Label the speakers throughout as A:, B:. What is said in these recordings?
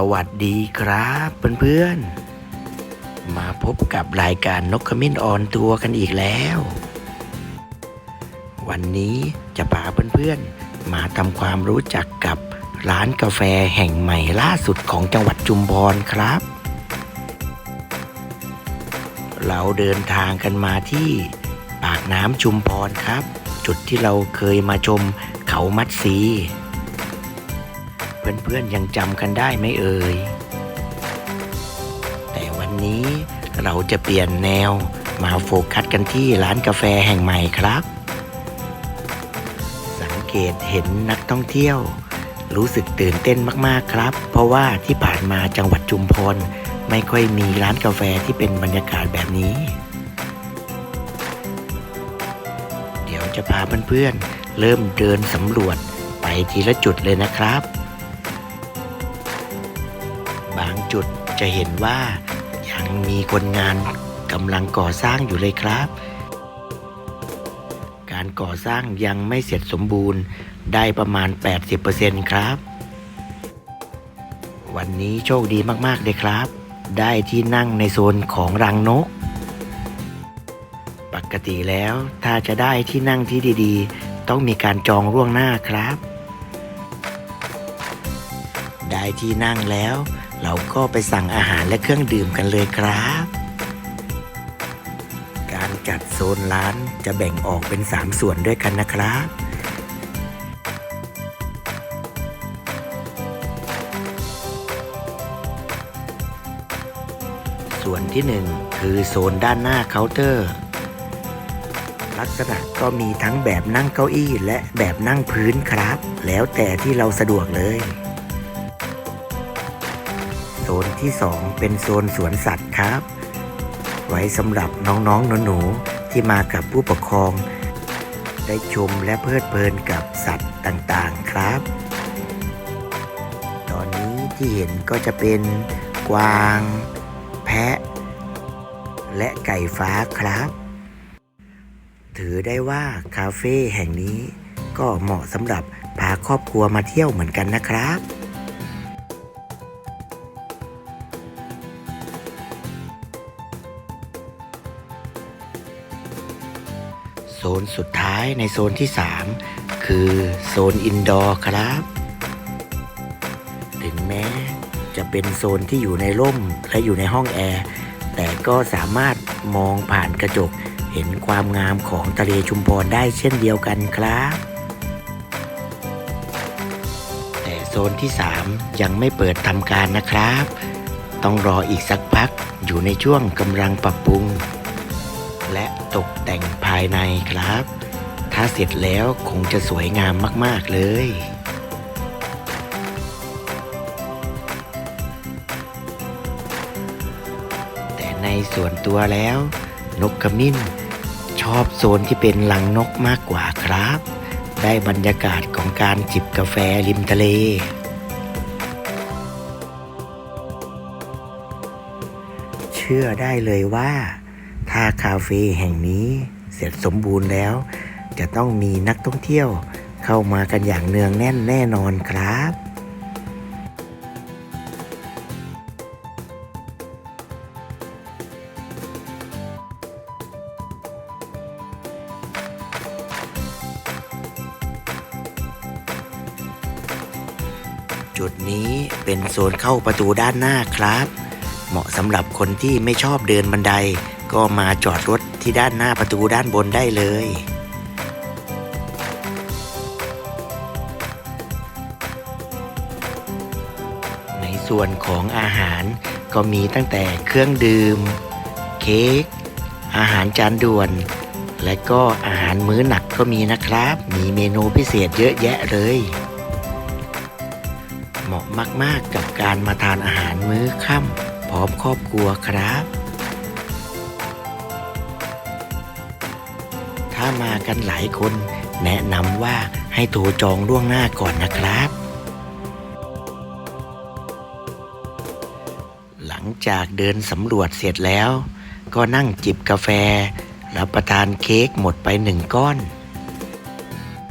A: สวัสดีครับเพื่อนๆ มาพบกับรายการนกขมิ้นออนทัวร์กันอีกแล้ว วันนี้จะพาเพื่อนๆ มาทำความรู้จักกับร้านกาแฟแห่งใหม่ล่าสุดของจังหวัดจุมพรครับ เราเดินทางกันมาที่ปากน้ำชุมพรครับ จุดที่เราเคยมาชมเขามัดซี เพื่อนๆยังจำกันได้ไหมเอ่ย แต่วันนี้เราจะเปลี่ยนแนวมาโฟกัสกันที่ร้านกาแฟแห่งใหม่ครับ สังเกตเห็นนักท่องเที่ยว รู้สึกตื่นเต้นมากๆครับ เพราะว่าที่ผ่านมาจังหวัดจุมพรไม่ค่อยมีร้านกาแฟที่เป็นบรรยากาศแบบนี้ เดี๋ยวจะพาเพื่อนๆเริ่มเดินสำรวจไปทีละจุดเลยนะครับ จะเห็นว่ายังมีคนงานกำลังก่อสร้างอยู่เลยครับ การก่อสร้างยังไม่เสร็จสมบูรณ์ได้ประมาณ 80%ครับ วันนี้โชคดีมากๆเลยครับ ได้ที่นั่งในโซนของรังนก ปกติแล้วถ้าจะได้ที่นั่งที่ดีๆ ต้องมีการจองล่วงหน้าครับ ได้ที่นั่งแล้ว เราก็ไปสั่งอาหารและเครื่องดื่มกันเลยครับ การจัดโซนร้านจะแบ่งออกเป็น 3 ส่วนด้วยกันนะครับ ส่วนที่ 1 คือโซนด้านหน้าเคาน์เตอร์ ลักษณะก็มีทั้งแบบนั่งเก้าอี้และแบบนั่งพื้นครับ แล้วแต่ที่เราสะดวกเลย โซนที่ 2 เป็นโซนสวนสัตว์ครับ ไว้สำหรับน้องๆหนูๆที่มากับผู้ปกครอง ได้ชมและเพลิดเพลินกับสัตว์ต่างๆครับ ตอนนี้ที่เห็นก็จะเป็นกวาง แพะ และไก่ฟ้าครับ ถือได้ว่าคาเฟ่แห่งนี้ก็เหมาะสำหรับพาครอบครัวมาเที่ยวเหมือนกันนะครับ นสุดท้ายในโซนที่ 3 คือโซนอินดอร์ครับ ถึงแม้จะเป็นโซนที่อยู่ในร่มและอยู่ในห้องแอร์ แต่ก็สามารถมองผ่านกระจกเห็นความงามของทะเลชุมพรได้เช่นเดียวกันครับ แต่โซนที่ 3 ยังไม่เปิดทำการนะครับ ต้องรออีกสักพักอยู่ในช่วงกำลังปรับปรุง และตกแต่งภายในครับ ถ้าเสร็จแล้วคงจะสวยงามมาก ๆ เลยแต่ในส่วนตัวแล้ว นกขมิ้น ชอบโซนที่เป็นหลังนกมากกว่าครับ ได้บรรยากาศของการจิบกาแฟริมทะเล เชื่อได้เลยว่า ถ้าคาเฟ่แห่งนี้เสร็จสมบูรณ์แล้ว จะต้องมีนักท่องเที่ยวเข้ามากันอย่างเนืองแน่นแน่นอนครับจุดนี้เป็นโซนเข้าประตูด้านหน้าครับ เหมาะสำหรับคนที่ไม่ชอบเดินบันได ก็มาจอดรถที่ด้านหน้าประตูด้านบนได้เลย ในส่วนของอาหารก็มีตั้งแต่เครื่องดื่ม เค้ก อาหารจานด่วน และก็อาหารมื้อหนักก็มีนะครับ มีเมนูพิเศษเยอะแยะเลย เหมาะมากๆกับการมาทานอาหารมื้อค่ำพร้อมครอบครัวครับามากันหลายคน แนะนำว่าให้โทรจองล่วงหน้าก่อนนะครับ หลังจากเดินสำรวจเสร็จแล้ว ก็นั่งจิบกาแฟ รับประทานเค้กหมดไปหนึ่งก้อน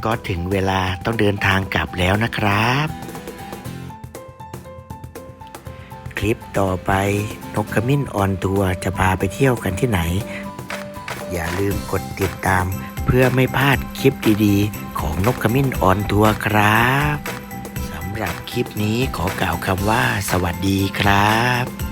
A: ก็ถึงเวลาต้องเดินทางกลับแล้วนะครับคลิปต่อไปนกขมิ้นออนทัวร์จะพาไปเที่ยวกันที่ไหน อย่าลืมกดติดตาม เพื่อไม่พลาดคลิปดีๆ ของนกขมิ้นออนทัวร์ครับสำหรับคลิปนี้ขอกล่าวคำว่า สวัสดีครับ